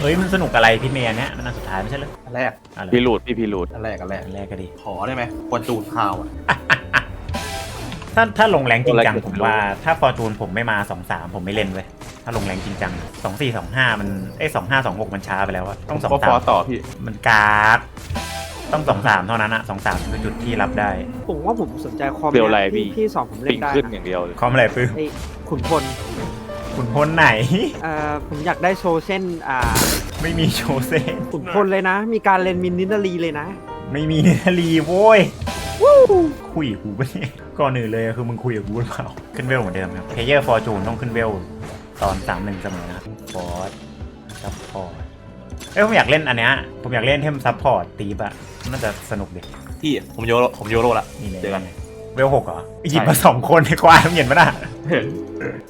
เฮ้ยมันสนุกอะไรพี่เมย์อันเนี้ยมันอันสุดท้ายไม่ใช่เหรออันแรกอะไรพี่หลุดพี่พี่หลุดอันแรกอันแรกอันแรกก็ดี ขอได้ไหมควรจูนข่าวอะถ้าถ้าลงแรงจริงจังอะไรผมว่าถ้าฟอร์จูนผมไม่มาสองสามผมไม่เล่นเว้ยถ้าลงแรงจริงจังสองสี่สองห้ามันเอ้สองห้าสองหกมันช้าไปแล้วอะต้องสองก็ฟสาอมต่อพี่มันกากต้องสองสามเท่านั้นอะสองสามคือจุดที่รับได้ ผมว่าผมสนใจความเดี๋ยวอะไรนี่พี่พี่สอนผมเล่ปิงนได้ขึ้นอนะย่างเดียวเลยคอมอะไรปื้มไอ้ขุนพล ขุนพลไหน เอ่อผมอยากได้โชว์เส้นอ่าไม่มีโชเซนขุนพลเลยนะ มีการเล่นมินนินารีเลยนะ ไม่มีเนธาลีโว้ยคุยกับกูปะเนี่ยก่อนอื่นเลยคือมึงคุยกับกูหรือเปล่า ขึ้นเวลเหมือนเดิมครับเพเยอร์ฟอร์จูนต้องขึ้นเวลตอนสามหนึ่งเสมอนะครับฟอร์ดซัพพอร์ตเอ้ยผมอยากเล่นอันเนี้ยผมอยากเล่นเทมซัพพอร์ตตีบอะน่าจะสนุกดิพี่ผมโยโรผมโยโรละนี่เลยเจอกัน เวลหกเหรอหยิบมาสองคนในควายมึงเห็นปะน่ะ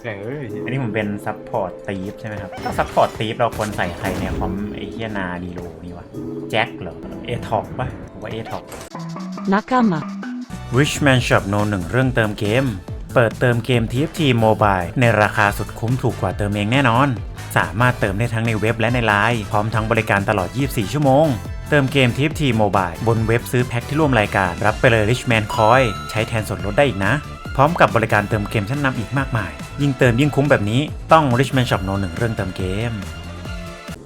อย่างเอ้ยอันนี้ผมเป็นซัพพอร์ตตีฟใช่ไหมครับ ถ้าซัพพอร์ตตีฟเราควรใส่ใครเนี่ยผมไอ้เฮียนาดีโลนี่วะแจ็คเหรอเอท็อกปะผมว่าเอท็อก仲間 Richman Shop No 1เรื่องเติมเกม เปิดเติมเกม TFT Mobile ในราคาสุดคุ้มถูกกว่าเติมเองแน่นอน สามารถเติมได้ทั้งในเว็บและในไลน์พร้อมทั้งบริการตลอด 24 ชั่วโมง เติมเกมทีฟทีโมบายบนเว็บซื้อแพ็คที่ร่วมรายการ รับไปเลย Richman Coin ใช้แทนส่วนลดได้อีกนะ พร้อมกับบริการเติมเกมชั้นนำอีกมากมาย ยิ่งเติมยิ่งคุ้มแบบนี้ต้อง Richman Shop No 1เรื่องเติมเกม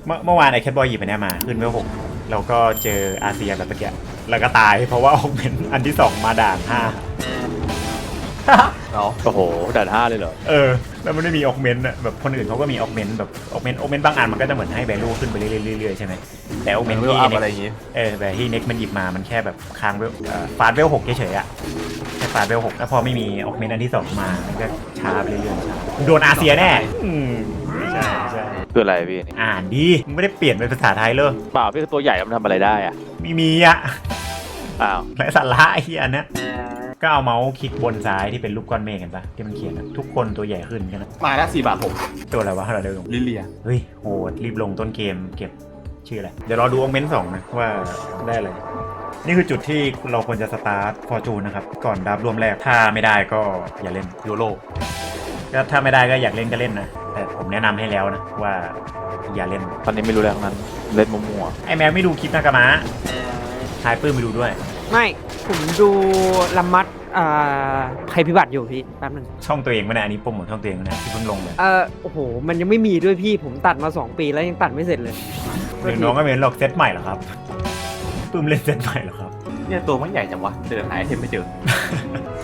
เมื่อเมื่อวานไอ้แคทบอยหยิบไปเนี่ยมา ขึ้นเวลหกเราก็เจออาเซียแบบตะเกี้แล้วก็ตายเพราะว่าออกเป็นอันที่สองมาด่านห้า เนาะโอ้โหด่านห้าเลยเหรอ เออ แล้วมันไม่มีออกเมนต์อะแบบคนอื่นเขาก็มีออกเมนต์แบบออกเมนต์ออกเมนต์บางอันมันก็จะเหมือนให้ value ขึ้นไปเรื่อยๆๆใช่ไหมแต่ออกเมนต์เวลที่อัพเน็อะไรกอย่างงี้ เออแบบที่เน็กมันหยิบมามันแค่แบบค้างเวลฟาดเวลหกเฉยๆอะแค่ฟาดเวลหกแล้วพอไม่มีออกเมนต์อันที่สองมามันก็ช้าไปเรื่อยๆช้าโดนอาเซียแน่อืมไม่ใช่ไม่ใช่คืออะไรพี่นี่อ่านดีมึงไม่ได้เปลี่ยนเป็นภาษาไทยเลยเปล่าพี่ตัวใหญ่มันทำอะไรได้อะไม่มีอะอ้าวไรสาระไอ้เหี้ยอันเนี้ย ก็เอาเมาส์คลิกบนซ้ายที่เป็นรูปก้อนเมฆกันปะที่มันเขียนอะทุกคนตัวใหญ่ขึ้นกันนะมาแล้วสี่บาทผมตัวอะไรวะเราเดิมลิเลียเฮ้ยโหดรีบลงต้นเกมเก็บชื่ออะไรเดี๋ยวรอดูออเมนต์สองนะว่าได้อะไรนี่คือจุดที่เราควรจะสตาร์ทฟอร์จูนนะครับ ก่อนดับรวมแรกถ้าไม่ได้ก็อย่าเล่นโยโรก็ถ้าไม่ได้ก็อยากเล่นก็เล่นนะแต่ผมแนะนำให้แล้วนะว่าอย่าเล่น ตอนนี้ไม่รู้แล้วทั้งนั้น เล่นมั่วไอแมวไม่ดูคลิปนากามะทายปื้มไปดูด้วย ไม่ ผมดูละมัดอ่าภัยพิบัติอยู่พี่แป๊บนึงช่องตัวเองไม่ได้อันนี้โปรโมทช่องตัวเองนะที่เพิ่งลงเลยเออโอ้โห มันยังไม่มีด้วยพี่ผมตัดมา 2 ปีแล้วยังตัดไม่เสร็จเลยเดี๋ยวน้องก็เป็นหรอกเซตใหม่เหรอครับปื้มเล่นเซตใหม่เหรอครับ เนี่ยตัวมันใหญ่จังวะเดินหาไอเทมไม่เจอ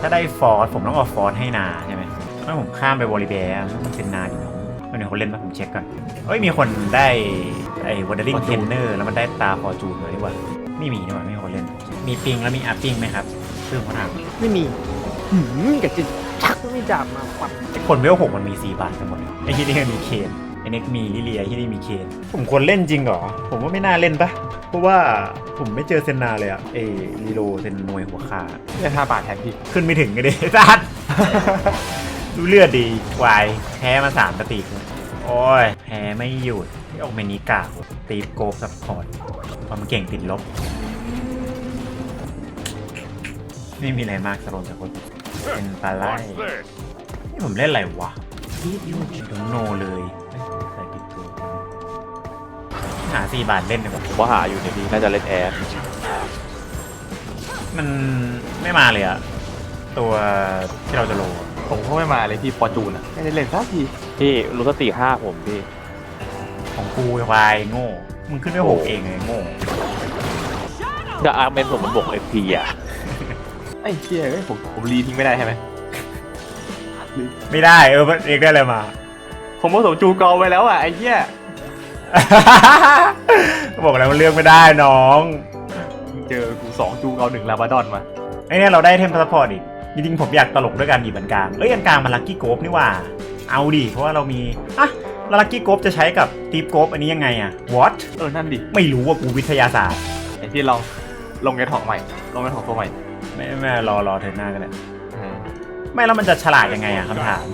ถ้าได้ฟอร์สผมต้องเอาฟอร์สให้นาใช่ไหมถ้าผมข้ามไปบริเบร์มันเป็นนาอยู่เนอะวันนี้คนเล่นมาผมเช็คก่อนเอ้ยมีคนได้ไอ้วันเดอร์ลิงเทนเนอร์แล้วมันได้ตาฟอร์จูนเลยดีกว่า ไม่มีนี่หว่าไม่มีคนเล่น มีปิงแล้วมีอัพปิงไหมครับซึ่งเขาถามไม่มีหืมอยากจะชักไม่ดาบมาปัดไอ้คนเวลหกมันมีสี่บาทกันหมดเลยไอ้ที่นี่มีเคนไอ้เน็กมีลิเลียที่นี่มีเคนผมควรเล่นจริงเหรอ ผมว่าไม่น่าเล่นปะเพราะว่าผมไม่เจอเซนนาเลยอะเอลีโลเซนนวยหัวขาเนี่ยห้าบาทแทนพี่ขึ้นไม่ถึงกันดิสัตว์ดูเลือดดีวายแพ้มาสามกระติกแล้วโอ้ยแพ้ไม่หยุดที่ออกเมนิกาตีโกบซัพพอร์ต ความเก่งติดลบ ไม่มีอะไรมากสโลนจากคนเป็นปลาไล่นี่ผมเล่นอะไรวะโดนโนเลยเอ้ยใส่ผิดตัวหาสี่บาทเล่นดีกว่าๆผมว่าหาอยู่เนี่ยพี่น่าจะเล่นแอร์มันไม่มาเลยอะตัวที่เราจะโลอะผมก็ไม่มาเลยพี่ฟอร์จูนอะไม่ได้เล่นสักทีพี่รู้สติห้าผมพี่ ของกูวายโง่ มึงขึ้นไปหกเองไงโง่ จะอาร์เมนผมมันบวกเอฟพีอะไอ้เชี่ยเอ้ยผมผมรีทิ้งไม่ได้ใช่ไหมไม่ได้เออมันเรียกได้เลยมา ผมผสมจูกอลไปแล้วอะไอ้เชี่ยบอกแล้วมันเลือกไม่ได้น้อง เจอกูสองจูกอลหนึ่งลาบาดอนมาไอเนี่ยเราได้เทมพาสปอร์ตอีกจริงๆผมอยากตลกด้วยการหยิบอันกลางเอ้ยอันกลางมันลักกี้โกบนี่หว่า เอาดิเพราะว่าเรามีอะแล้วลักกี้โกบจะใช้กับตีฟโกบอันนี้ยังไงอะ what เออนั่นดิไม่รู้ว่ากูวิทยาศาสตร์ไอ้ที่ลอง ลงในถองใหม่ ลงในถองตัวใหม่ไม่ไม่รอรอเธอหน้ากันเลยอืมไม่แล้วมันจะฉลาดยังไงอะคำถาม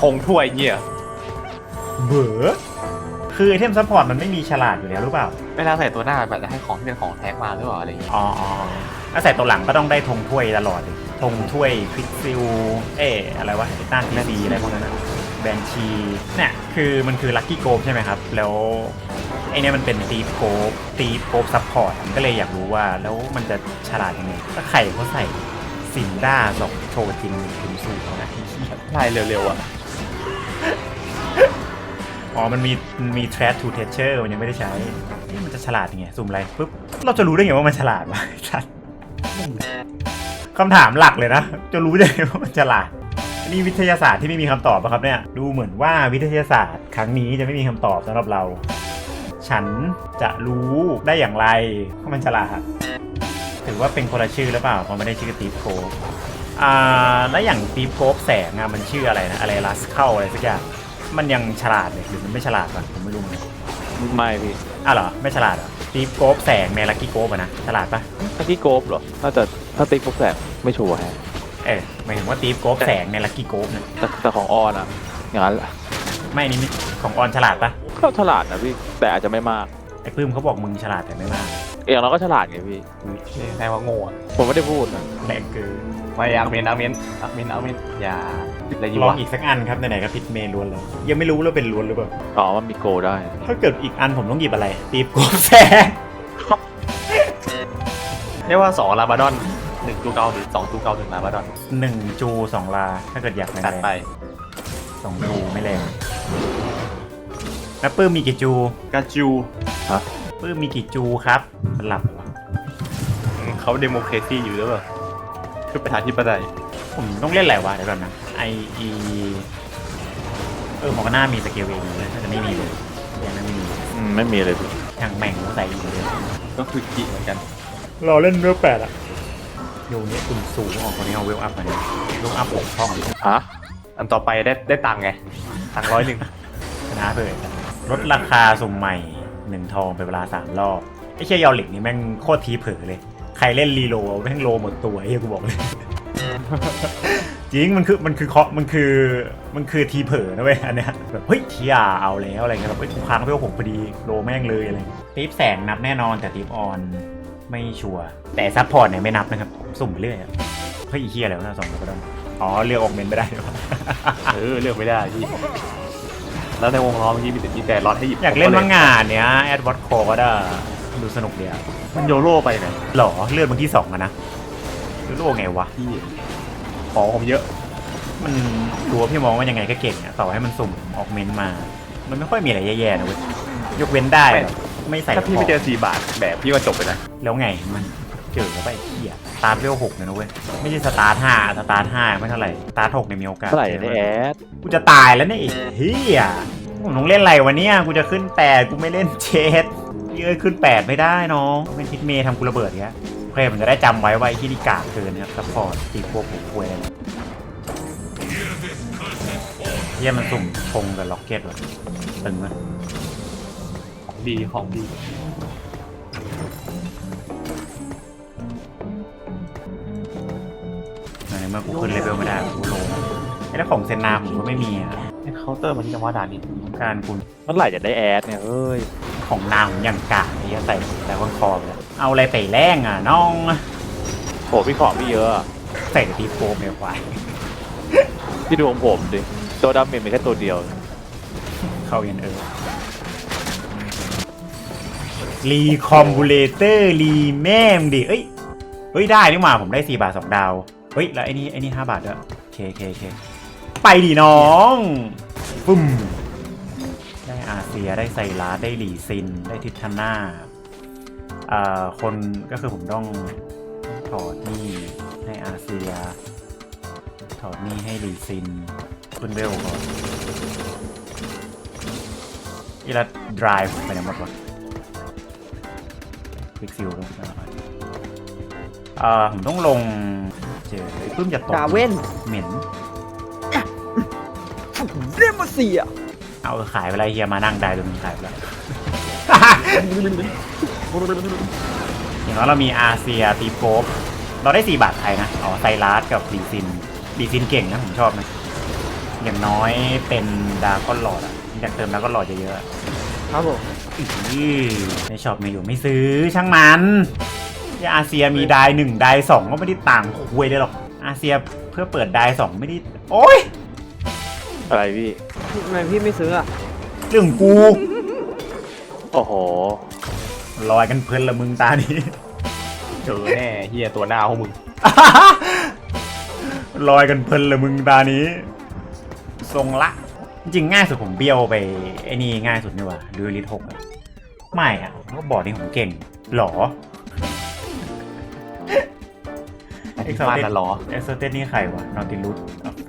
ธงถ้วยเงี้ยเบอคือไอเทมซัพพอร์ตมันไม่มีฉลาดอยู่แล้วหรือเปล่า เวลาใส่ตัวหน้าแบบจะให้ของที่เป็นของแท็กมาหรือเปล่าอะไรอย่างเงี้ยอ๋ออ๋อถ้าใส่ตัวหลังก็ต้องได้ธงถ้วยตลอดดิธงถ้วยพิกซิลเอ๊ะอะไรวะไอ้ต้านทีซีอะไรพวกนั้นนะ แบนชีเนี่ยคือมันคือลัคกี้โกบใช่ไหมครับ แล้วไอเนี่ยมันเป็นตีฟโกบตีฟโกบซัพพอร์ตก็เลยอยากรู้ว่าแล้วมันจะฉลาดยังไงถ้าไข่เขาใส่ซินด้าสองโชว์จริงถึงสูงนะไอ้เหี้ยไล่เร็วๆอะ อ๋อ มันมีมันมี thread to teacher มันยังไม่ได้ใช้เอ๊ะมันจะฉลาดยังไงซูมอะไรปุ๊บ เราจะรู้ได้ไงว่ามันฉลาดวะชัดคำถามหลักเลยนะ จะรู้ได้ไงว่ามันฉลาด นี่วิทยาศาสตร์ที่ไม่มีคำตอบนะครับเนี่ย ดูเหมือนว่าวิทยาศาสตร์ ครั้งนี้จะไม่มีคำตอบสำหรับเรา ฉันจะรู้ได้อย่างไรว่ามันฉลาดถือว่าเป็นคนละชื่อหรือเปล่าเพราะไม่ได้ชื่อตีฟโคฟอ่าแล้วอย่างตีฟโคฟแสงอะมันชื่ออะไรนะอะไรลัสเข้าอะไรสักอย่างมันยังฉลาดเลยหรือมันไม่ฉลาดวะผมไม่รู้เหมือนกันไม่พี่อ้าวเหรอไม่ฉลาดเหรอตีฟโคฟแสงในลักกี้โคฟอะนะฉลาดปะถ้าที่โกบเหรอน่าจะถ้าติ๊กพวกแสบไม่ชัวร์แฮะ เออหมายถึงว่าตีฟโคฟแสงในลักกี้โคฟนะแต่แต่ของออนอะอย่างนั้นแหละไม่นี่นี่ของออนฉลาดปะก็ฉลาดนะพี่แต่อาจจะไม่มากไอ้ปื้มเขาบอกมึงฉลาดแต่ไม่มากอย่างเราก็ฉลาดไงพี่ใช่ว่าโง่อะผมไม่ได้พูดนะแรงเกินไม่อาร์เมนอาร์เมนอาร์เมนอาร์เมนอย่าอะไรอยู่ลองวะอีกสักอันครับไหนๆก็พิทเมย์ล้วนแล้วยังไม่รู้ว่าเป็นล้วนหรือเปล่าอ๋อมันมีโกได้ ถ้าเกิดอีกอันผมต้องหยิบอะไรตีฟโคฟแสงเรียกว่าสองลาบาดอน หนึ่งตูเกาหรือสองตูเกาหนึ่งลาบาดอนหนึ่งจูสองลา ถ้าเกิดอยากแรจัดงไป ๆสองจูไม่แรงแล้วปื้มมีกี่จูกาจูปื้มมีกี่จูครับมันหลับเหรอวะอืมเขาเดโมครซีอยู่หรือเปล่าคือประธานที่ปไตยผมต้องเล่นอะไรวะเดี๋ยวก่อนนะไออีเออหมอกหน้ามีสเกลเองเลยน่าจะไม่มีเลยยังไม่มีอืมไม่มีเลยพี่ทางแม่งใส่อีกเลยก็คือกิเหมือนกันรอเล่นเวลแปดอะ โยนนี้คุณสูงออกคนนี้เอาเวลอัพมาเนี่ยเวลอัพหกช่องฮะอันต่อไปได้ได้ตังค์ไง ตังร้อยหนึ่งชนะเลยลดราคาสุ่มใหม่หนึ่งทองเป็นเวลาสามรอบไอ้เชี่ยยอลลิกนี่แม่งโคตรทีเผลอเลย ใครเล่นรีโลแม่งโลหมดตัวไอ้เฮียกูบอกเลยจริงมันคือมันคือเคาะมันคือมันคือทีเผลอนะเว้ยอันเนี้ยแบบเฮ้ยเทียเอาแล้วอะไรเงี้ยแบบเฮ้ยกูค้างเวลหกพอดีโลแม่งเลยอะไรทีฟแสงนับแน่นอนแต่ทีฟออน ไม่ชัวร์แต่ซัพพอร์ตเนี่ยไม่นับนะครับ สุ่มไปเรื่อยอะเฮ้ยไอ้เฮียแล้วนะสองก็ต้องอ๋อเลือกออกเมนไม่ได้ด้วยวะ เออเลือกไม่ได้พี่แล้วในวงล้อเมื่อกี้มีแต่มีแต่รอดให้หยิบอยากเล่นมังงานเนี้ยแอดวอตโคก็ได้ดูสนุกดีอะมันโยโร่ไปไหนหรอเลือดบางที่สองอะนะรู้โลไงวะ พี่ของผมเยอะ มันดูว่าพี่มองว่ายังไงก็เก่งอะต่อให้มันสุ่มออกเมนต์มา มันไม่ค่อยมีอะไรแย่ๆนะเว้ยยกเว้นได้แบบ ไม่ใส่ถ้าพี่ไม่ขเจองอสี่บาทแบบพี่ก็จบไปนะแล้วไงมันเจอแล้วไปเหี้ยสตาร์ทเวลหกเลยนะเว้ยไม่ใช่สตาร์ทห้าสตาร์ทห้าไม่เท่าไหร่สตาร์ทหกเนี่ยมีโอกาสเท่าไหร่จอในแอดกูจะตายแล้วเนี่ยไอ้เฮียผมต้องเล่นอะไรวะเนี่ยกูจะขึ้นแปดกูไม่เล่นเจ็ดเย้ยขึ้นแปดไม่ได้น้องเป็นทิศเมย์ทำกูระเบิดเงี้ยโอเคผมจะได้จำไว้ว่าไอ้ที่นี่กากเกินนะครับซัพพอร์ตตีพวกผมควยอะไรเยี่ยมันสุ่มธงกับล็อกเก็ตวะตึงไหมของ ดีของดีในเมื่อกูขึ้นเลเวลไม่ได้กูลงไอ้แล้วของเซนนาผมก็ไม่มีอะไอ้เคาน์เตอร์มันจังหวะด่านนี้ต้องการคุณเมื่อไหร่จะได้แอดเนี่ยเฮ้ยของนางผมอย่างกากไอ้เหี้ยใส่แต่ว่าคอไปแล้วเอาอะไรไปแรงอะน้องโหพี่ของพี่เยอะอะใส่แต่ตีโฟมเนี่ยควายพี่ดูของผมดิตัวดาเมจมีแค่ตัวเดียว เข้ายันเออ รีคอมบูเลเตอร์รีแม่มดิเอ้ยเฮ้ยได้นี่หว่าผมได้4บาท2ดาว เฮ้ย แล้วไอ้นี่ไอ้นี่5บาทด้วยโอเคโอเคโอเคไปดิน้องปึ้มได้อาเซียได้ไซรัสได้หลีซิน ได้ทิทาน่าอ่าคนก็คือผมต้องถอดหนี่ให้อาเซีย ถอดหนี่ให้หลีซินขึ้นเวลก่อนอีละ drive ไปไหนหมดวะ คลิกซิลด้วยเอ่อผมต้องลงเจอไอ้ปื้มจะตกดาเว่นเหม็นเรียมมาเสียเอาขายไปแล้วเฮียมานั่งได้ตัวนึงขายไปแล้วอย่างน้อยเรามีอาเซียตีโฟบเราได้4บาทไทยนะ อ๋อไซรัสกับดีซินดีซินเก่งนะ ผมชอบนะ อย่างน้อยเป็นดาก้อนหลอดอะอยากเติมดาก้อนหลอดเยอะๆอะครับผมอื้อ ในช็อปมีอยู่ไม่ซื้อช่างมันที่อาเซียมีไดหนึ่งไดสองก็ไม่ได้ต่างคุยเลยหรอก อาเซียเพื่อเปิดไดสองไม่ได้ โอ้ยอะไรพี่ทำไมพี่ไม่ซื้ออะเรื่องกู โอ้โหลอยกันเพลินละมึงตานี้เจอแน่เฮียตัวหน้าของมึงลอยกันเพลินละมึงตานี้ ทรงละ จริงๆง่ายสุดผมเบี้ยวไปไอ้นี่ง่ายสุดนี่หว่าดูลิทหกอะ ไม่อะเพราะบอร์ดนี่ผมเก่งหรอไอ้บ้านละล้อเอ็กซ์เตนี่ใครวะนอติลุสอัฟเฟ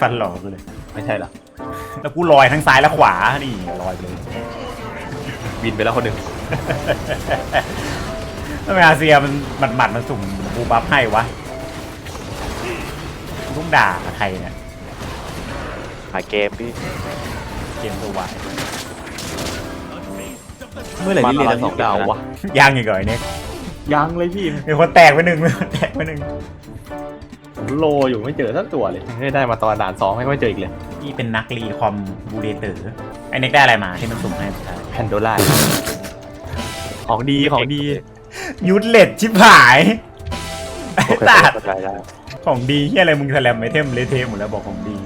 ฟันหล่อกูเลย ไม่ใช่เหรอ แล้วกูลอยทั้งซ้ายและขวา นี่ลอยไปเลยบินไปแล้วคนหนึ่งทำไมอาเซียมันหมัดหมัดๆมันสุ่มบูบัฟให้วะลูกด่าใครเนี่ยหาเกมพี่ เกมตัววาย เมื่อไหร่ที่เรียนจะสองดาววะยังอีกเหรอไอ้เนี่ยยังเลยพี่มีคนแตกไปหนึ่งมีคนแตกไปหนึ่งผมโลอยู่ไม่เจอสักตัวเลยไม่ได้มาตอนด่านสองไม่เจออีกเลยนี่เป็นนักรีคอมบูเดเตอร์ไอ้เน็กได้อะไรมาที่มันสุ่มให้สุดท้ายแพนโดล่าของดีของดียูทเลดชิบหายไอ้โอเคสัตว์เข้าใจได้ของดีที่อะไรมึงแสลมไอเทมเลเทหมดแล้วบอกของดี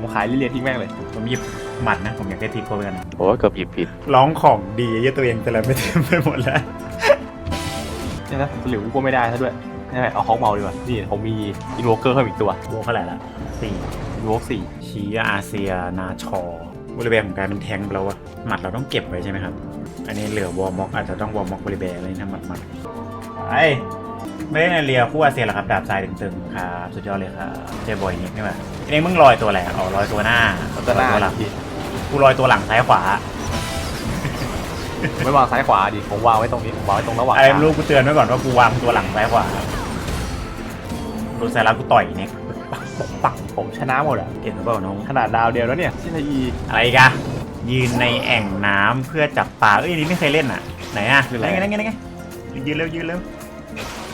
ผมขายลิเลียทิ้งแม่งเลยผมหยิบ หมัดนะ ผมอยากได้ทิปโก้กันโอ้ยเกือบหยิบผิด ร้องของดียี่ตัวเองแสลมไอเทมไปหมดแล้วเนี่ยนะหลิวกูไม่ได้ซะด้วยนี่เอาฮอกเมาดีกว่า นี่ผมมีอินโวเกอร์เพิ่มอีกตัวโบเท่าไหร่ละสี่อินโวกสี่ชีอาเซียนาชอบริเวณของการเป็นแทงค์ไปแล้ววะหมัดเราต้องเก็บไว้ใช่ไหมครับ อันนี้เหลือวอร์ม็อกอาจจะต้องวอร์ม็อกบริเวณอะไรนี่ทำหมัดหมัดไอ้ไม่ได้ในเรียคู่อาเซียนหรอครับดาบทรายตึงๆครับสุดยอดเลยครับเจอบอยนิกนี่หว่าไอ้นี่มึงลอยตัวอะไรอ๋อลอยตัวหน้าตัวหน้าตัวหลังพี่ กูลอยตัวหลังซ้ายขวาไม่วางซ้ายขวาดิผมวางไว้ตรงนี้ผมวางไว้ตรงระหว่างอะไรกลางไม่รู้กูเตือนไว้ก่อนว่ากูวางตัวหลังซ้ายขวาดูสายลับกูต่อยเนี่ยปักปักปักผมชนะหมดอะเก่งหรือเปล่าน้องขนาดดาวเดียวแล้วเนี่ยที่ไทยอีอะไรอีกันยืนในแอ่งน้ำเพื่อจับปลาเอ้ยอันนี้ไม่เคยเล่นอะ ไหนอะไหนไงไหนไงไหนไงยืนเร็วยืนเร็ว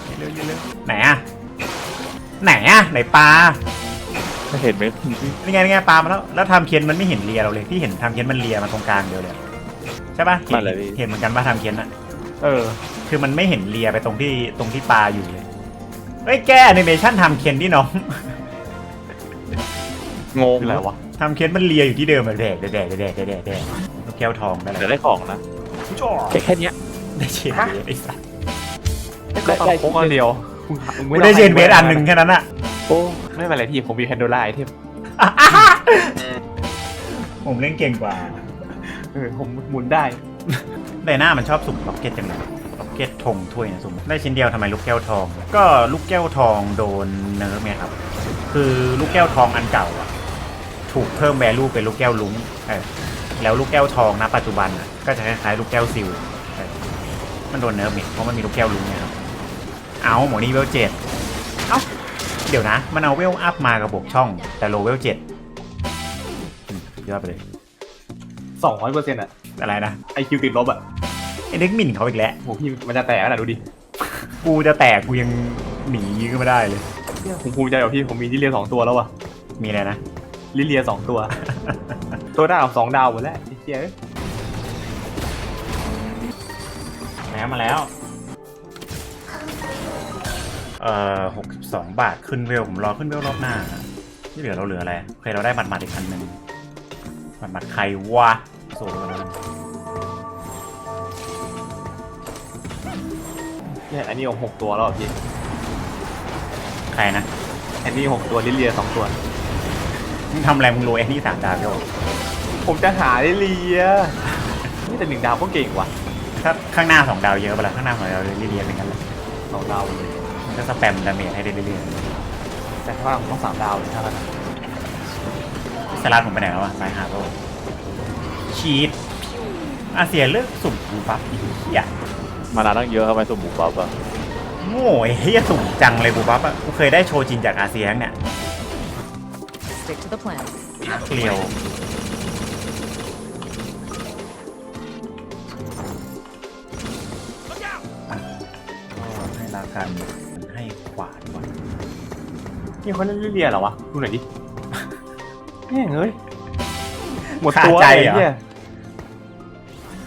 ยืนเร็วยืนเร็วไหนอะไหนอะไหนปลา ไม่เห็นไหมนี่ไงนี่ไงปลามาแล้ว แล้วทำเคียนมันไม่เห็นเลียเราเลยที่เห็นทำเคียนมันเลียมาตรงกลางเดียวเลยใช่ปะเห็นเห็นเหมือนกันว่าทำเคียนอะเออ คือมันไม่เห็นเลียไปตรงที่ตรงที่ปลาอยู่เลยเฮ้ยแกแอนิเมชันทำเคียนที่น้องงงคืออะไรวะทำเคียนมันเลียอยู่ที่เดิมอะแดกแดกแดกแดกแดกแดกแดกลูกแก้วทองได้แต่แล้วได้ของนะแค่แค่เนี้ยได้เชนเวสไอ้สัสก็ต้องพกอันเดียวมึงมึงกูม่ต้ได้องเชนเวสอันหนึ่งแค่นั้นอะ โอ้ไม่เป็นไรพี่ผมมีแพนโดล่าไอเทมผมเล่นเก่งกว่า เออผมหมุนได้ ไดหน้ามันชอบสุ่มล็อกเก็ตจังเลยล็อกเก็ตธงถ้วยนะสุ่มได้ชิ้นเดียวทำไมลูกแก้วทอง ก็ลูกแก้วทองโดนเนิร์ฟไงครับ คือลูกแก้วทองอันเก่าอะถูกเพิ่มแวลูเป็นลูกแก้วลุ้งเออแล้วลูกแก้วทองนะปัจจุบันอะก็จะคล้ายๆลูกแก้วซิลเออมันโดนเนิร์ฟเนี่ยเพราะมันมีลูกแก้วลุ้งไงครับ เอาหมอนี่เวลเจ็ดเอ้า เดี๋ยวนะ มันเอาเวลอัพมากับบวกช่อง แต่โลเวลเจ็ดอืมสุดยอดไปเลยสองร้อยเปอร์เซ็นต์อะอะไรนะไอคิวติดลบอะไอ้เด็กหมิ่นเขาอีกแล้วโหพี่มันจะแตกขนาดดูดิกูจะแตกกูยังหนียื้อไม่ได้เลย ผมภูมิใจกับพี่ผมมีลิเลียสองตัวแล้ววะมีอะไรนะ ลิเลียสองตัว ตัวดาวสองดาวหมดแล้วไอ้เจ๊ยแล้วมาแล้ว เอ่อหก สิบสองบาทขึ้นเวลผมรอขึ้นเวลรอบหน้าที่เหลือเราเหลืออะไรโอเคเราได้บัตรหมัดอีกคันหนึ่งบัตรหมัดใครวะโซ่กันแล้วกันเนี่ยอันนี้ผมหกตัวแล้วอะพี่ใครนะอันนี้หกตัวลิเลียสองตัวมึงทำอะไรมึงโรยแอนนี่สามดาวโยผมจะหาลิเลียนี่แต่หนึ่งดาวก็เก่งว่ะถ้าข้างหน้าสองดาวเยอะไปละข้างหน้าสองดาวเรียนๆเป็นกันแหละสองดาวเลยมัน ก็สแปมดาเมจให้ได้เรื่อยแต่ข้างล่างผมต้องสามดาวเลยถ้างั้นอะๆสลัดผมไปไหนแล้ววะสายหาโลชีตอาเซียเลือกสุ่มกูปั๊บอีกอย่ามานานตั้งเยอะทำไมสมบูรณ์ปั๊บอะโง่ไอ้เฮียสุ่มจังเลยกูปั๊บอะกูเคยได้โชว์จริงจากอาเซียนเนี่ย Stick to the plan. เกลียว นี่เขาเล่นลิเลียเหรอวะ ดูหน่อยดิแม่งเอ้ย หมดขาตัวใจเลยเหรอเนี่ย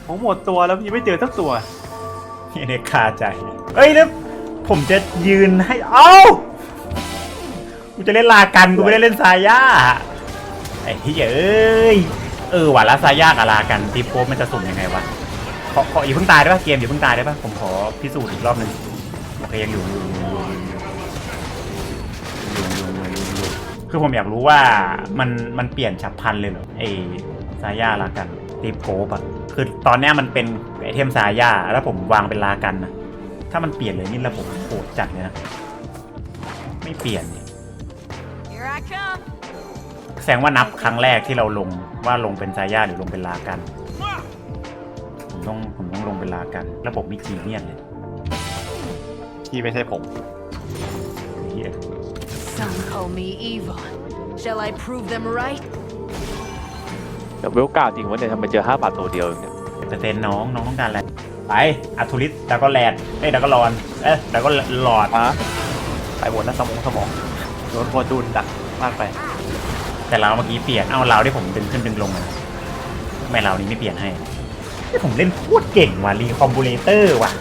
ผมหมดตัวแล้วพี่ไม่เจอสักตัวเฮียเนี่ยคาใจ เอ้ยแล้วผมจะยืนให้ เอ้า กูจะเล่นลากันกูไม่ได้เล่นซาย่าไอ้เหี้ยเอ้ย เออว่ะแล้วซายากับลากันตีโป๊มันจะสุ่มยังไงวะ ขอขออย่าเพิ่งตายได้ปะเกมอย่าเพิ่งตายได้ปะผมขอพิสูจน์อีกรอบหนึ่งโอเคยังอยู่อยู่อยู่อยู่อยู่ คือผมอยากรู้ว่ามันมันเปลี่ยนฉับพลันเลยเหรอไอ้ซายาลากันตีโป๊อะคือตอนเนี้ยมันเป็นไอเทมซายาแล้วผมวางเป็นลากันนะถ้ามันเปลี่ยนเลยนี่ระบบโคตรจัดเลยนะไม่เปลี่ยนเนี่ย Here I come. แสดงว่านับครั้งแรกที่เราลงว่าลงเป็นซายาหรือลงเป็นลากัน ผมต้องผมต้องลงเป็นลากัน ระบบมีจีเนียนเลย ที่ไม่ใช่ผมเฮีย Some call me Eva. Shall I prove them right? แต่เวลเก้าจริงวะเนี่ยทำไมเจอห้าบาทตัวเดียวเองเนี่ยเปอร์เซ็นต์น้องน้องต้องการอะไรไปอัทูริสดากก็แลนเอ้ยดากก็รอนเอ้ยดากก็หลอดฮะไปหมดนะสมองสมองโดนฟอร์จูนดักมากไปแต่เราเมื่อกี้เปลี่ยนเอาเราที่ผมดึงขึ้นดึงลงนะทำไมเรานี้ไม่เปลี่ยนให้ที่ผมเล่นโคตรเก่งว่ะรีคอมบูเลเตอร์ว่ะ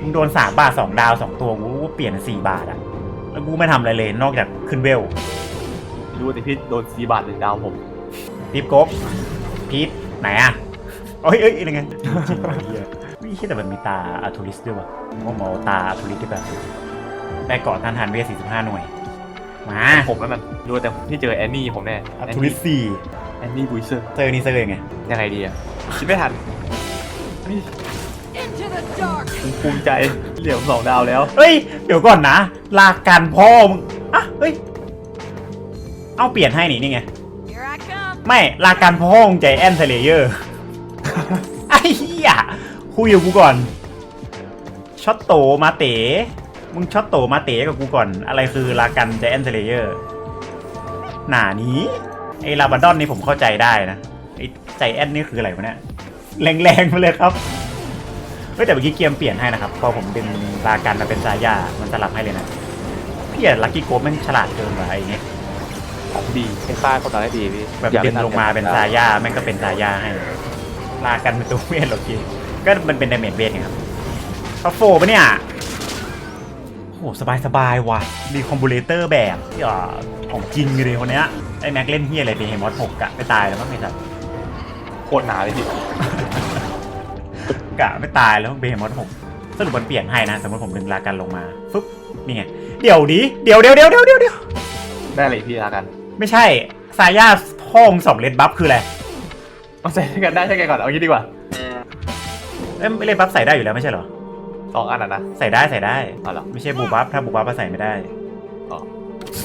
มึงโดนสามบาทสองดาวสองตัวกูก็เปลี่ยนเป็นสี่บาทอะ แล้วกูไม่ทำอะไรเลยนอกจากขึ้นเวลรู้แต่พี่โดนสีบาทเลยดาวผม พีทโกบพีทไหนอะเอ้ยเอ้ยยังไงจริงๆวะเฮียไม่ใช่แต่มันมีตาอาทูริสด้วยวะผมว่าหมอตาอาทูริสที่แบบได้เกาะต้านทานเวท45 หน่วย มาผมนั่นมันรู้แต่ที่เจอแอนนี่ผมแน่อาทูริสสี่แอนนี่บุยเซอร์เซอร์นี่เซอร์ยังไงยังไงดีอะคิดไม่ทันนี่ ภูมิใจเหลี่ยมสองดาวแล้ว เฮ้ย เดี๋ยวก่อนนะ ลาการพ่อมึงอะเฮ้ย เอาเปลี่ยนให้นี่นี่ไง ไม่ ลาการพ่อมึงใจแอนเซเลเยอร์ ไอ้เหี้ยคุยกับกูก่อน ช็อตโตมาเต๋มึงช็อตโตมาเต๋กับกูก่อน อะไรคือลากันใจแอนเซเลเยอร์ หนานี้ ไอ้ลาบาดอนนี่ผมเข้าใจได้นะ ไอ้ใจแอนนี่คืออะไรวะเนี่ย แรงๆไปเลยครับ เฮ้ยแต่เมื่อกี้เกมเปลี่ยนให้นะครับ พอผมดึงลากันมาเป็นซายามันสลับให้เลยนะพี่อะลักกี้โกมันฉลาดเกินว่ะไอ้เงี้ยของดีไอ้ค่ายคนนั้นให้ดีพี่แบบอย่าดึไปงลงมาเป็นซายาแม่งก็เป็นซายาให้ลากันเป็นตัวเวทหรอกพี่ก็มันเป็นดาเมจเวทไงครับเขาโฟปะเนี่ยโอ้โหสบายสบายๆว่ะดีคอมบูเลเตอร์แบบอย่าของจริงเลยคนเนี้ย ไอ้แม็กเล่นเฮียอะไรเบเฮมอสหกกะไปตายแล้วมั้งไอ้สัสโคตรหนาเลยพี่ กะไม่ตายแล้วเบเฮมอสหกสรุปมันเปลี่ยนให้นะ สมมติผมดึงลากันลงมาฟึ๊บนี่ไงเดี๋ยวดิเดี๋ยวเดี๋ยวเดี๋ยวเดี๋ยวเดี๋ยวเดี๋ยวได้เลยพี่ลากัน ไม่ใช่ซายาพ่องสองเลดบัฟคืออะไรเอาใส่กันได้ใช่ไงก่อนเอางี้ดีกว่าเอ้ยเลดบัฟใส่ได้อยู่แล้วไม่ใช่เหรอสองอันอะนะใส่ได้ใส่ได้เอาละไม่ใช่บูบัฟถ้าบูบัฟก็ใส่ไม่ได้อ๋อ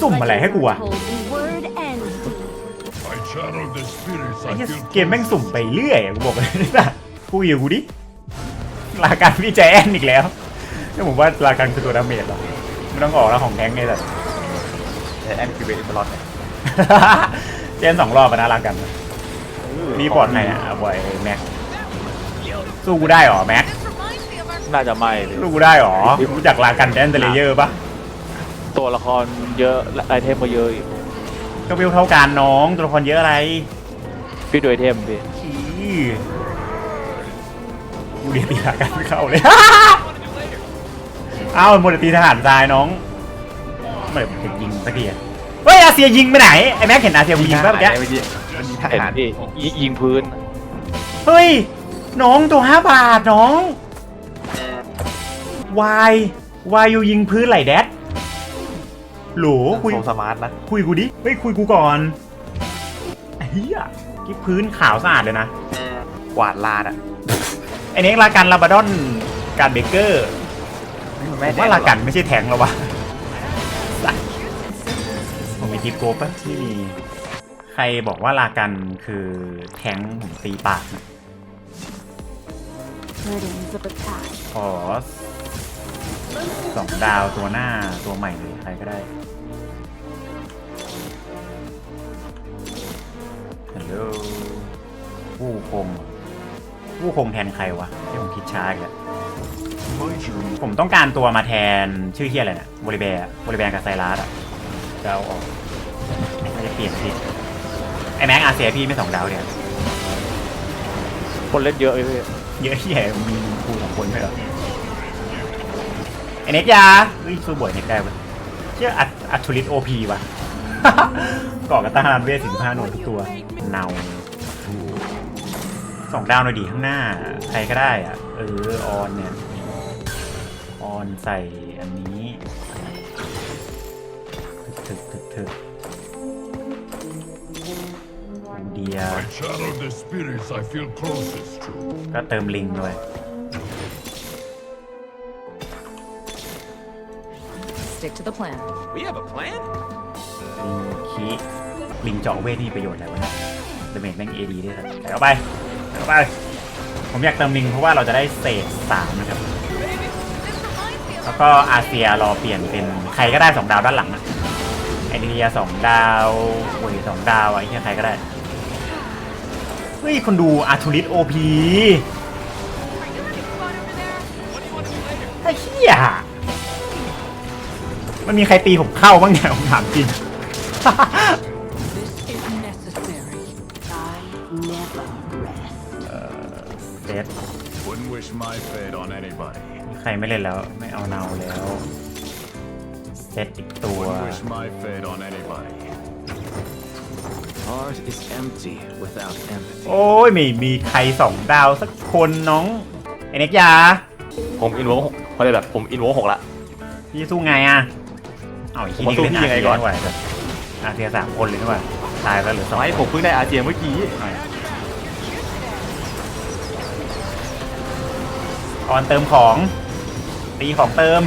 สุ่มอะไรให้กูอะ Told me word and deed. I channeled the spirits ไอ้ I เหี้ย feel เกมแม่งสุ่มไปเรื่อยอะกูบอกเลยนะ กูอยู่กูดิลาการพี่ใจแอนอีกแล้วนี่ผมว่าลาการคือตัวดาเมจหรอไม่ต้องออกแล้วของแทงไงแต่แต่แอนคือเวทตลอดเนี่ยเจนสองรอบอะนะลากันรีพอร์ตไหนอะบ่อยแม็กสู้กูได้หรอแม็ก This reminds me of our น่าจะไม่พี่สู้กูได้หรอรู้จักลากันแดนเตเลเยอร์ปะตัวละครเยอะและไอเทมก็เยอะอีกก็วิวเท่ากันน้องตัวละครเยอะอะไรพี่ดูไอเทมพี่อี กูเรียนตีทหารกันไม่เข้าเลยเอ้าโมเดลตีทหารทรายน้องเมื่อไหร่ผมจะยิงสักทีอะเฮ้ยอาเซียยิงไปไหนไอ้แม็กเห็นอาเซียยิงป่ะเมื่อกี้เมื่อกี้มันยิงทเห็นหารพี่ยิยิงพื้นเฮ้ยน้องตัวห้าบาทน้องวายวายอยู่ยิงพื้นไหลแดดโหลคุย โซสมาร์ทนะคุยกูดิ เฮ้ยคุยกูก่อนไอ้เฮียกิ๊บพื้นขาวสะอาดเลยนะกวาดลานอะ ไอ้เน็กลากันลาบาดอนการเบเกอร์ผมว่าลากันไม่ใช่แทงหรอวะสัสผมมีทิปโกปะที่มีใครบอกว่าลากันคือแทงผมตีปากนะขอสองดาวตัวหน้าตัวใหม่เลยใครก็ได้ฮัลโหลผู้คง ผู้คงแทนใครวะที่ผมคิดช้าอีกแล้ว my journey. ผมต้องการตัวมาแทนชื่อเฮียอะไรเนี่ยบริแบร์บริแบร์กับไซรัสอะจะเอาออกน่าจะเปลี่ยนผิดไอแม็กอาเซียพี่ไม่สองดาวเดียวคนเล่นเยอะเลยพี่เยอะเฮียมีครูสองคนไหมเหรอไอเน็กยาเฮ้ยสู้บ่อยเน็กได้ปะเชื่ออัดอัดทูริสโอพีว่ะเกาะกับทหารเวทสิบห้าหน่วยทุกตัวเนา สองดาวหน่อยดีข้างหน้า ใครก็ได้อะ เออ ออนเนี่ย ออนใส่อันนี้ถึกถึกถึกเดีย I channel the spirits I feel closest to. ก็เติมลิงด้วย Stick to the plan. ลิงคีลิงเจาะเวทนี่มีประโยชน์อะไรวะเนี่ยดาเมจแม่งเอดีด้วยครับเอาไปเอาไป ผมอยากเติมลิงเพราะว่าเราจะได้เศษสามนะครับ แล้วก็อาเซียรอเปลี่ยนเป็นใครก็ได้สองดาวด้านหลังอะไอเดียสองดาวโวยสองดาวไอ้เหี้ยใครก็ได้ เฮ้ย คนดูอาทูริสโอพีไอ้เหี้ยมันมีใครตีผมเข้าบ้างเนี่ยผมถามจริง เซต Wouldn't wish my fate on anybody. ใครไม่เล่นแล้วไม่เอาเนาแล้วเซตอีกตัว Wouldn't wish my fate on anybody. Heart is empty without empathy. โอ้ยไม่มีใครสองดาวสักคนน้องไอเน็กยาผมอินโวหกเขาเลยแบบผมอินโวหกละ พี่สู้ไงอะเอาอีกทีผมนี้สู้เล่นพี่อายังไงเซียก่อนด้วยแบบอาเซียสามคนเลยด้วยตายแล้วเหลือสอง ไม่ผมเพิ่งได้อาเจียเมื่อกี้อ อนเติมของ ตีของเติม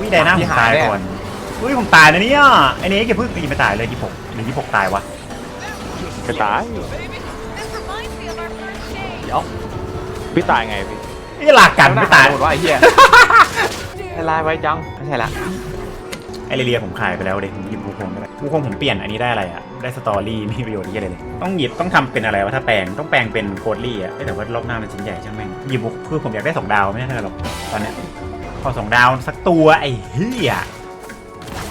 วิไดหน้าผมตายก่อนอุ้ยผมตายนะเนี่ยไอเน็กอย่าเพิ่งยังไม่ตายเลยยี่หกหรือยี่หกตายวะจะตายเดี๋ยวพี่ตายไงพี่นี่หลักกันไม่ตายหมดว่าไอ้เหี้ยให้ลายไว้จังไม่ใช่ละไอเรียผมขายไปแล้วเด็กผมหยิบบูคงได้บูคงผมเปลี่ยนอันนี้ได้อะไรอะ ได้สตอรี่ไม่มีประโยชน์ที่อะไรเลย ต้องหยิบต้องทำเป็นอะไรวะถ้าแปลงต้องแปลงเป็นโคดลี่อะเอ้ยแต่ว่ารอบหน้ามันชิ้นใหญ่ช่างแม่งหยิบบุกคือผมอยากได้สองดาวไม่ใช่หรอกตอนเนี้ยขอสองดาวสักตัวไอ้เหี้ย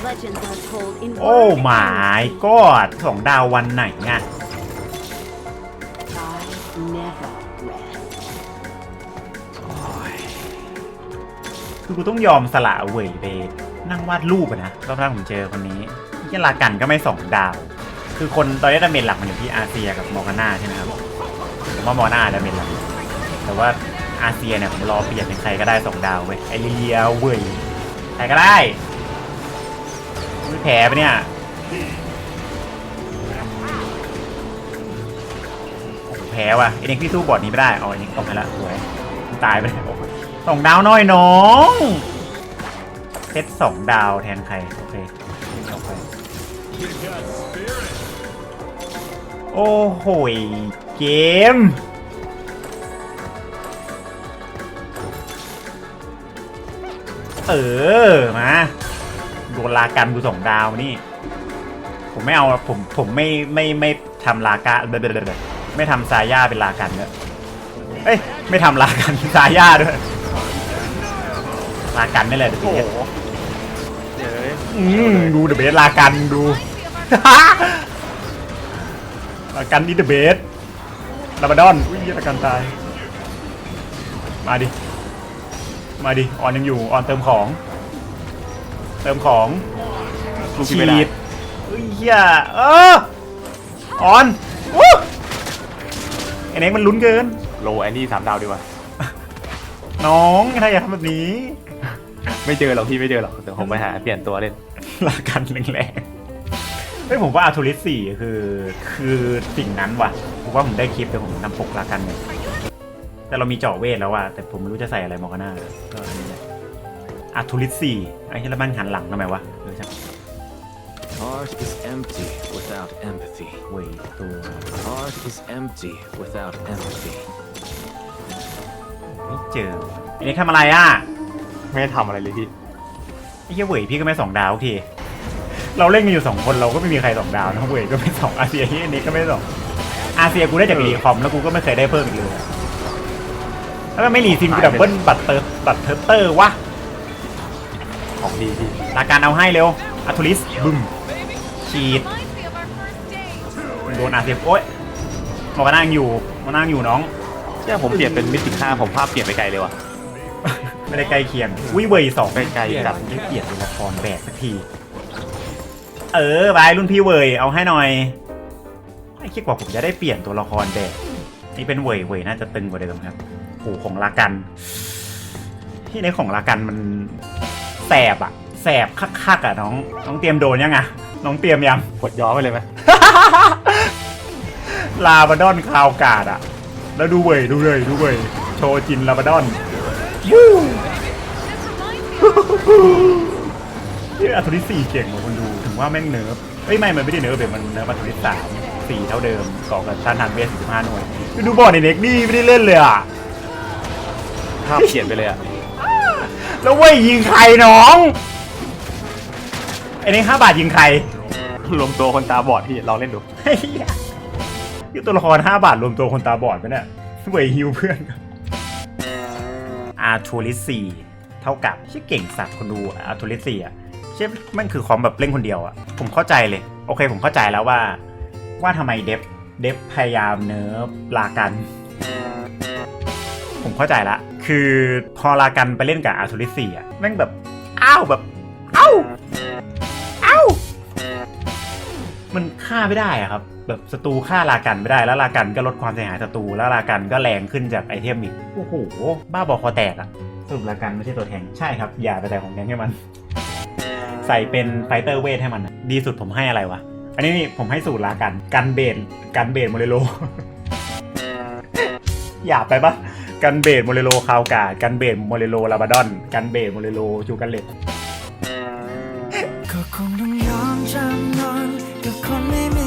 Legends are told in โอ้ word and หมายกอดสองดาววันไหนไง I never rest. คือกูต้องยอมสละเว่ยไปนั่งวาดรูปอะนะรอบแรกผมเจอคนนี้ยี่ลากันก็ไม่สองดาว คือคนตอนนี้ดาเมจหลักมันอยู่ที่อาเซียกับมอร์กาน่าใช่ไหมครับผมว่ามอร์กาน่าดาเมจหลักแต่ว่าอาเซียเนี่ยผมรอเปลี่ยนเป็นใครก็ได้สองดาวเว้ยไอเลียเว้ยใครก็ได้ไม่แพ้ปะเนี่ยโอ้โหแพ้ว่ะไอเด็กพี่สู้บอดนี้ไม่ได้อ๋อไอเด็กตกไปละสวยตายไปเลยโอ้โหสองดาวน้อยน้องเซตสองดาวแทนใครโอเค โอ้โหยเกม เออ มาโดนลากันกูสองดาวนี่ ผมไม่เอาผมผมไม่ไม่ไม่ทำลากาเดเดไม่ทำซาย่าเป็นลากันเนี่ยเอ้ย ไม่ทำลากันซาย่าด้วยลากันนี่แหละเดี๋ยวโอ้เบโหสเดี๋ยวเลยอืมดูเดอะเบสลากันดู ลากันนี่เดอะเบสลาบาดอน อุ้ยลากันตาย มาดิ มาดิ ออนยังอยู่ ออนเติมของ เติมของลูกพี่ฉีไม่ได้ดเฮ้ยเหี้ยเออออนวู้ไอ้เน็กมันลุ้นเกิน โลแอนนี่สามดาวดีกว่า น้องถ้าอย่าทำแบบนี้ ไม่เจอหรอกพี่ไม่เจอหรอกเดี๋ยวผมไปหาเปลี่ยนตัวเล่นลากันแรงๆ เฮ้ยผมว่าอาร์ทูริสสี่คือคือสิ่งนั้นว่ะผมว่าผมได้คลิปแต่ผมนำปกลากันเนี่ยแต่เรามีเจาะเวทแล้วว่ะแต่ผมไม่รู้จะใส่อะไรมอร์กาน่าก็อันนี้แหละอาร์ทูริสสี่ไอ้ที่แล้วมันหันหลังทำไมวะเออใช่ Heart is empty without empathy. เว้ยตัว Heart is empty without empathy. ไม่เจอไอ้เน็กทำอะไรอะไม่ได้ทำอะไรเลยพี่ไอ้เหี้ยเว่ยพี่ก็ไม่สองดาวทุกที เราเล่นกันอยู่สองคนเราก็ไม่มีใครสองดาวนะเว่ยก็ไม่สองอาเซียที่อันนี้ก็ไม่สองอาเซียกูได้จากรีคอมแล้วกูก็ไม่เคยได้เพิ่มอีกเลยแล้วก็ไม่รีซิมกูดับเบิลบัตรเติร์บัตรเทอร์เตอร์วะของดีพี่ลาการเอาให้เร็วอาทูลิสบึ้มฉีดโดนอาเซียโอ๊ยบอกว่านั่งอยู่มานั่งอยู่น้องเนี่ยผมเปลี่ยนเป็นมิติห้าผมภาพเปลี่ยนไปไกลเลยว่ะไม่ได้ใกล้เคียงวิเว่ยสองใกล้ๆเปลี่ยนจัดได้เปลี่ยนตัวละครแบกสักที เออบายรุ่นพี่เวยเอาให้หน่อยไอ้คิดว่าผมจะได้เปลี่ยนตัวละครแดกนี่เป็นเวยเวยน่าจะตึงกว่าเดิมครับโอ้โหของลากัน ที่ในของลากันมันแสบอะแสบคักๆอะน้องน้องเตรียมโดนยังอะน้องเตรียมยังกดย้อนไปเลยไหมลาบาดอนคาวกาดอะแล้วดูเวยดูเลยดูเวยโชว์จินลาบาดอนยูที่อัตุริสี่เก่งกว่าคนดู ถึงว่าแม่งเนิร์ฟเอ้ยไม่ มันไม่ได้เนิร์ฟเดี๋ยวมันเนิร์ฟอัตุริสามสี่เท่าเดิมเกาะกับชาทันเวสสิบห้าหน่วยดูบอร์ดในเน็กนี่ไม่ได้เล่นเลยอะภาพเขียนไปเลยอะแล้วเว้ยยิงใครน้องไอ้นี่ห้าบาทยิงใครรวมตัวคนตาบอดพี่ลองเล่นดูเฮ้ยคือตัวละคร5บาทรวมตัวคนตาบอดไปเนี่ยเวยฮิวเพื่อนอาร์ทูริสี่เท่ากับชื่อเก่งสัตว์คนดูอาร์ทูริสี่อะ เชื่อมันคือคอมแบบเล่นคนเดียวอะผมเข้าใจเลย โอเค ผมเข้าใจแล้วว่า ว่าทำไมเดฟเดฟพยายามเนิร์ฟลากัน ผมเข้าใจละ คือพอลากันไปเล่นกับอาร์ทูริสี่อะแม่งแบบอ้าวแบบอ้าวอ้าวมันฆ่าไม่ได้อะครับ แบบศัตรูฆ่าลากันไม่ได้แล้วลากันก็ลดความเสียหายศัตรูแล้วลากันก็แรงขึ้นจากไอเทมอีกโอ้โหบ้าบอคอแตกอะสรุปลากันไม่ใช่ตัวแทงใช่ครับ อย่าไปแต่ของแทงให้มัน ใส่เป็นไฟเตอร์เวทให้มัน ดีสุดผมให้อะไรวะ อันนี้นี่ผมให้สูตรละกัน กันเบนกันเบนโมเรโล อยากไปปะกันเบนโมเรโลคาวกาดกันเบนโมเรโลลาบาดอน กันเบนโมเรโลจูกันเล็ตก็คงต้องยอมจำนนกับคนไม่มี